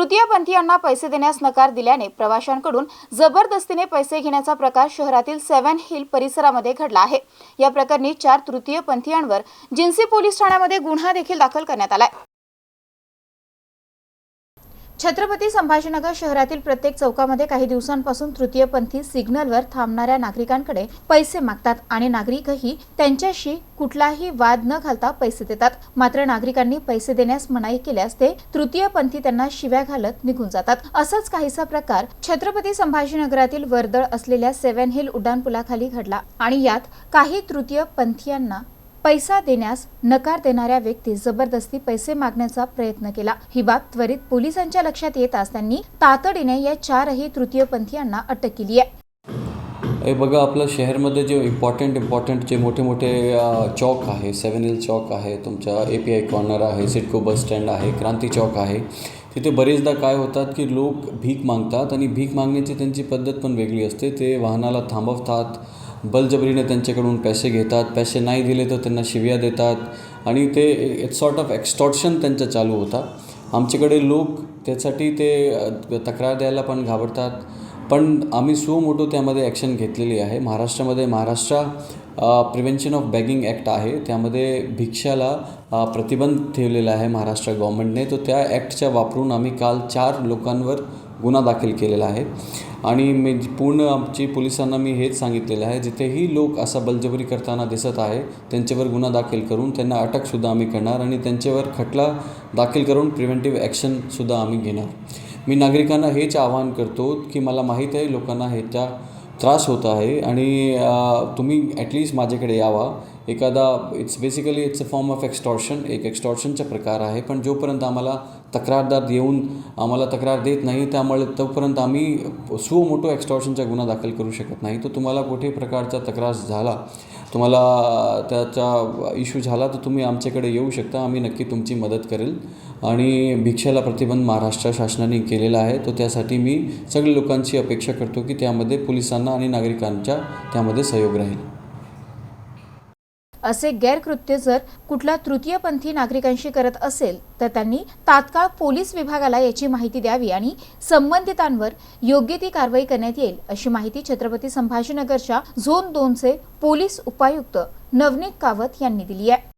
तृतीयपंथीयांना पैसे देण्यास नकार दिल्याने प्रवाशांकडून जबरदस्तीने पैसे घेण्याचा प्रकार शहरातील सेव्हन हिल परिसरामध्ये घडला आहे. या प्रकरणी चार तृतीयपंथीयांवर जिन्सी पोलीस ठाण्यामध्ये गुन्हा देखील दाखल करण्यात आलाय. छत्रपती संभाजीनगर शहरातील प्रत्येक चौकामध्ये काही दिवसांपासून तृतीयपंथी सिग्नलवर थांबणाऱ्या नागरिकांकडे पैसे मागतात आणि नागरिकही त्यांच्याशी कुठलाही वाद न घालता पैसे देतात. मात्र नागरिकांनी पैसे देण्यास मनाई केल्यास ते तृतीयपंथी त्यांना शिव्या घालत निघून जातात. असाच काहीसा प्रकार छत्रपती संभाजीनगरातील वर्दळ असलेल्या सेव्हन हिल उड्डाणपुलाखाली घडला आणि यात काही तृतीयपंथीयांना पैसा देण्यास नकार देणाऱ्या व्यक्ती जबरदस्ती पैसे मागण्याचा प्रयत्न केला. ही बाब त्वरित पोलिसांच्या लक्षात येताच त्यांनी तातडीने या चारही तृतीयपंथीयांना अटक केली आहे. हे बघा आपलं शहरमध्ये जे इम्पॉर्टंट इम्पॉर्टंट जे मोठे मोठे चौक आहे सेवन हिल चौक आहे तुमच्या ए पी आय कॉर्नर आहे सिडको बस स्टँड आहे क्रांती चौक आहे तिथे बरेचदा काय होतात की लोक भीक मागतात आणि भीक मागण्याची त्यांची पद्धत पण वेगळी असते. ते वाहनाला थांबवतात बलजबरीने त्यांच्याकडून पैसे घेतात पैसे नाही दिले तर त्यांना शिव्या देतात आणि ते इट्स सॉर्ट ऑफ एक्स्टॉर्शन त्यांचं चालू होता. आमच्याकडे लोक त्यासाठी ते तक्रार द्यायला पण घाबरतात. पण आम्ही सो मोठो त्यामध्ये ॲक्शन घेतलेली आहे. महाराष्ट्रामध्ये Maharashtra prevention of begging act आहे. त्यामध्ये भिक्षाला प्रतिबंध ठेवलेला आहे महाराष्ट्र गव्हर्मेंटने तो त्या ॲक्टच्या वापरून आम्ही काल चार लोकांवर गुन्हा दाखल केलेला आहे. आणि मी पूर्ण आमची पोलिसांना मी हेच सांगितलेलं आहे जिथेही लोक असा बलजबरी करताना दिसत आहे त्यांच्यावर गुन्हा दाखल करून त्यांना अटकसुद्धा आम्ही करणार आणि त्यांच्यावर खटला दाखल करून प्रिव्हेंटिव्ह ॲक्शनसुद्धा आम्ही घेणार. मी नागरिकांना हेच आवाहन करतो की मला माहीत आहे लोकांना ह्याच्या त्रास होत आहे आणि तुम्ही ॲटलिस्ट माझ्याकडे यावा. एखादा it's basically it's a form of extortion एक एक्स्टॉर्शनचा प्रकार आहे. पण जोपर्यंत आम्हाला तक्रारदार येऊन आम्हाला तक्रार देत नाही त्यामुळे तोपर्यंत आम्ही सो मोठो एक्स्टॉर्शनचा गुन्हा दाखल करू शकत नाही. तर तुम्हाला कुठे प्रकारचा तक्रार झाला तुम्हाला त्याचा इश्यू झाला तर तुम्ही आमच्याकडे येऊ शकता. आम्ही नक्की तुमची मदत करेल. आणि भिक्षेला प्रतिबंध महाराष्ट्र शासनाने केलेला आहे. तो त्यासाठी मी सगळ्या लोकांची अपेक्षा करतो की त्यामध्ये पोलिसांना आणि नागरिकांच्या त्यामध्ये सहयोग राहील. असे गैरकृत्य जर कुठला तृतीयपंथी नागरिकांशी करत असेल तर त्यांनी तात्काळ पोलीस विभागाला याची माहिती द्यावी आणि संबंधितांवर योग्य ती कारवाई करण्यात येईल अशी माहिती छत्रपती संभाजीनगरच्या झोन दोनचे पोलीस उपायुक्त नवनीत कावत यांनी दिली आहे.